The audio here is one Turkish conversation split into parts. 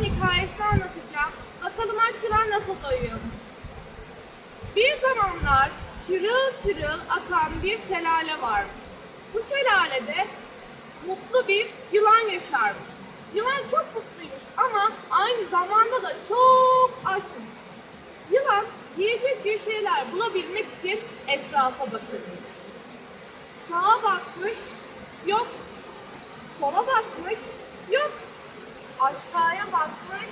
Açılanın hikayesini anlatacağım. Bakalım açılan nasıl doyuyor. Bir zamanlar şırıl şırıl akan bir şelale varmış. Bu şelalede mutlu bir yılan yaşarmış. Yılan çok mutluymuş ama aynı zamanda da çok açmış. Yılan yiyecek bir şeyler bulabilmek için etrafa bakırmış. Sağa bakmış, yok. Sola bakmış, yok. Aşağıya bakmış,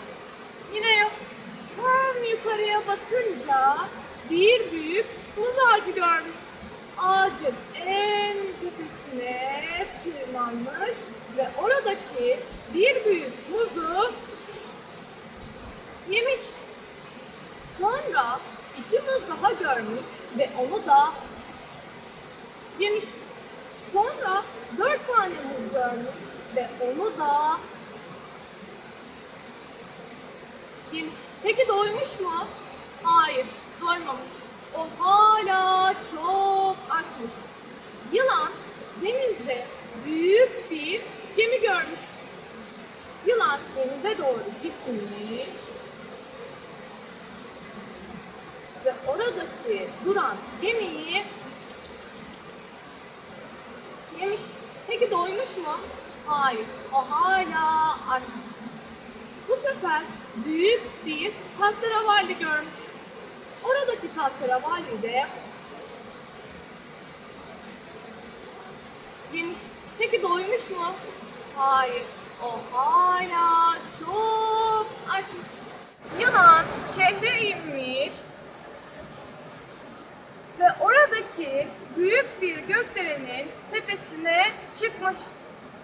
yine. Tam yukarıya bakınca bir büyük muz ağacı görmüş. Ağacın en tepesine tırmanmış ve oradaki bir büyük muzu yemiş. Sonra iki muz daha görmüş ve onu da yemiş. Sonra dört tane muz görmüş ve onu da yemiş. Peki doymuş mu? Hayır, doymamış. O hala çok açmış. Yılan denizde büyük bir gemi görmüş. Yılan denize doğru gitmiş ve oradaki duran gemiyi yemiş. Peki doymuş mu? Hayır, o hala aç. Bu sefer büyük bir tahterevalli görmüş. Oradaki tahterevalli de yemiş. Peki doymuş mu? Hayır, o hala çok açmış. Yılan şehre inmiş ve oradaki büyük bir gökdelenin tepesine çıkmış.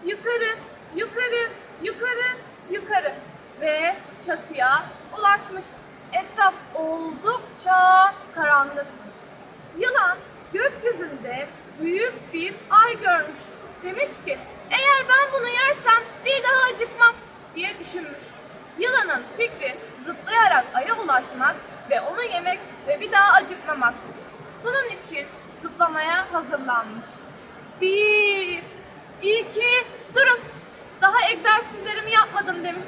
Yukarı, yukarı, yukarı, yukarı ve çatıya ulaşmış. Etraf oldukça karanlıkmış. Yılan gökyüzünde büyük bir ay görmüş. Demiş ki eğer ben bunu yersem bir daha acıkmam diye düşünmüş. Yılanın fikri zıplayarak aya ulaşmak ve onu yemek ve bir daha acıkmamakmış. Bunun için zıplamaya hazırlanmış. Bir, iki, durun. Daha egzersizlerimi yapmadım demiş.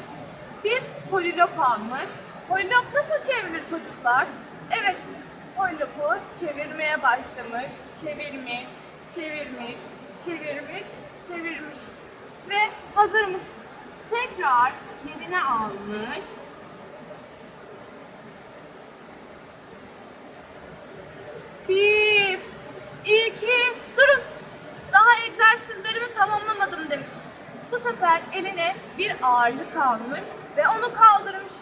Bir polilop almış. Polilop nasıl çevrilir çocuklar? Evet, polilopu çevirmeye başlamış. Çevirmiş, çevirmiş, çevirmiş, çevirmiş. Ve hazırmış. Tekrar yerine almış. Bir, iki, durun. Daha egzersizlerimi tamamlamadım demiş. Bu sefer eline bir ağırlık almış ve onu kaldırmış.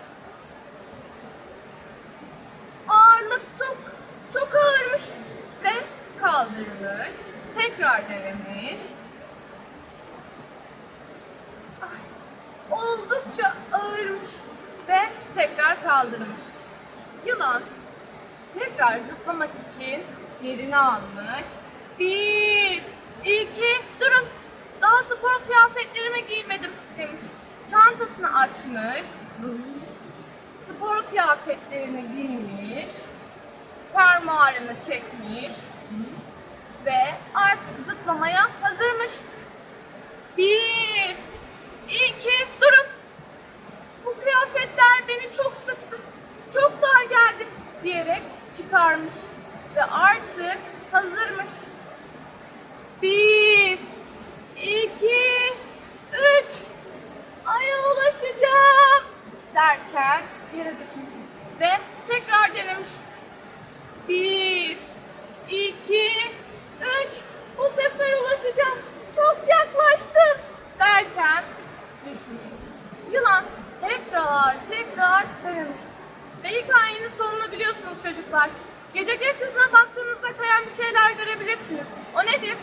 Ağırlık çok, çok ağırmış ve kaldırmış. Tekrar denemiş. Oldukça ağırmış ve tekrar kaldırmış. Yılan tekrar zıplamak için yerini almış. Bir, iki, durun. Daha spor kıyafetlerimi giymedim demiş. Çantasını açmış. Spor kıyafetlerini giymiş. Fermuarını çekmiş. Ve artık zıplamaya hazırmış. Bir, iki, durun. Bu kıyafetler beni çok sıktı. Çok dar geldi diyerek çıkarmış. Ve artık hazırmış. Bir, iki, üç. Aya ulaşacağım derken yere düşmüş. Ve tekrar denemiş. Bir, iki, üç. Bu sefer ulaşacağım. Çok yaklaştım derken düşmüş. Yılan tekrar tekrar denemiş. Ve hikayenin sonunu biliyorsunuz çocuklar. Gece gökyüzüne baktığınızda kayan bir şeyler görebilirsiniz. O nedir?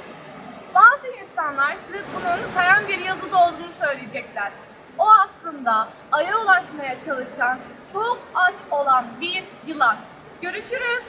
Bazı insanlar size bunun kayan bir yıldız olduğunu söyleyecekler. O aslında aya ulaşmaya çalışan, çok aç olan bir yılan. Görüşürüz.